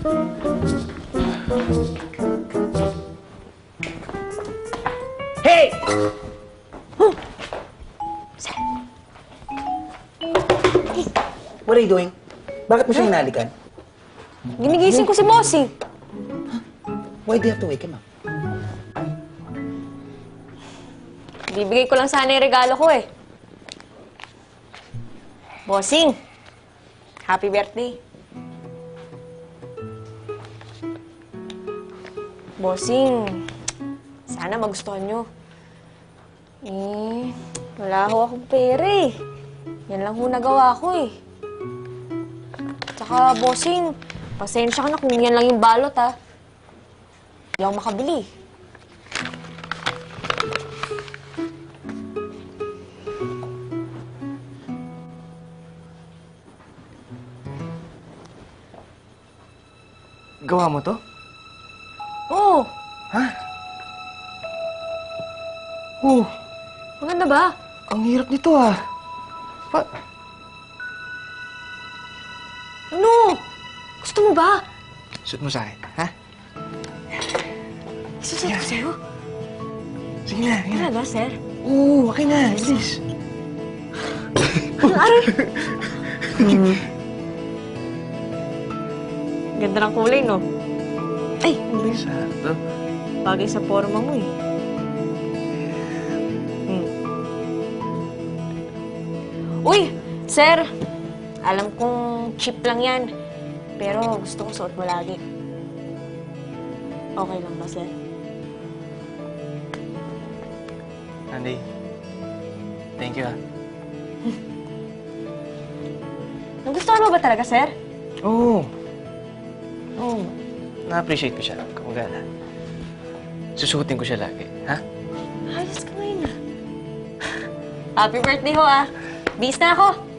Hey! What are you doing? Bakit mo siya hinalikan? Ginigising ko si Bossing. Why do you have to wake him up? Bibigay ko lang sana yung regalo ko eh. Bossing, happy birthday. Bossing, sana magustuhan nyo. Eh, wala ho akong pera eh. Yan lang ho nagawa ko eh. Tsaka, bossing, pasensya ka na kung yan lang yung balot ha. Hindi ako makabili. Gawa mo to? Oo, Oh, maganda ba? ang hirap nito ah. Pa Ano? Gusto mo ba? Suot mo sa akin, ha? Isusunod ko sa'yo. Sige na, sige na. Talaga, sir? Oo, okay na. Bilis. Aray! Ganda ng kulay, no? Ay, hindi. Sakto. Bagay sa forma mo, eh. Hmm. Uy, sir! Alam kong cheap lang yan. Pero gusto ko suot mo lagi. Okay lang ba, sir? Andy, thank you ah. Nagustuhan mo ba talaga, sir? Oo, Oo. na-appreciate ko siya. Kumagala. Susuotin ko siya lagi, ha? Ayos ka ngayon, ah. Happy birthday ho, ah. Bis na ako.